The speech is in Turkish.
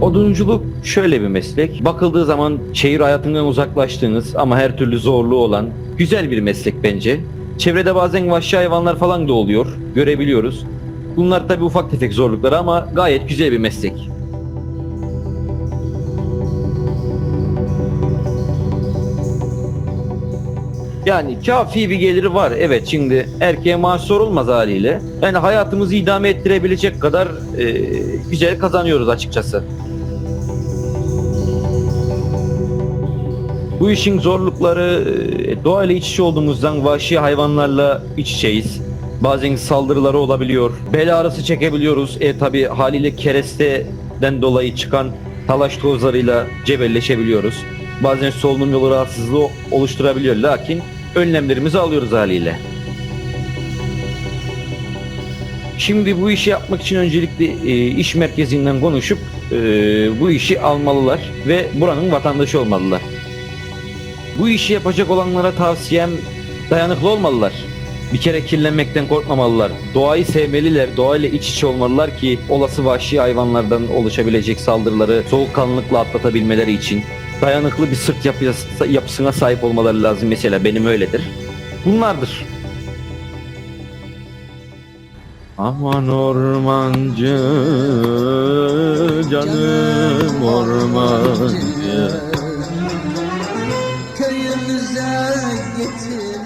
Odunculuk şöyle bir meslek. Bakıldığı zaman şehir hayatından uzaklaştığınız ama her türlü zorluğu olan güzel bir meslek bence. Çevrede bazen vahşi hayvanlar falan da oluyor. Görebiliyoruz. Bunlar tabii ufak tefek zorlukları ama gayet güzel bir meslek. Yani kafi bir geliri var. Evet şimdi erkeğe maaş sorulmaz haliyle. Yani hayatımızı idame ettirebilecek kadar e, güzel kazanıyoruz açıkçası. Bu işin zorlukları e, doğayla iç içe olduğumuzdan vahşi hayvanlarla iç içeyiz. Bazen saldırıları olabiliyor. Bel ağrısı çekebiliyoruz. E tabi haliyle keresteden dolayı çıkan talaş tozlarıyla cebelleşebiliyoruz. Bazen solunum yolu rahatsızlığı oluşturabiliyor. Lakin önlemlerimizi alıyoruz haliyle. Şimdi bu işi yapmak için öncelikle e, iş merkezinden konuşup e, bu işi almalılar ve buranın vatandaşı olmalılar. Bu işi yapacak olanlara tavsiyem dayanıklı olmalılar. Bir kere kirlenmekten korkmamalılar. Doğayı sevmeliler, doğayla iç içe olmalılar ki olası vahşi hayvanlardan oluşabilecek saldırıları soğukkanlılıkla atlatabilmeleri için dayanıklı bir sırt yapıya, yapısına sahip olmaları lazım mesela benim öyledir. Bunlardır. Aman ormancı canım ormancı köyümüze getir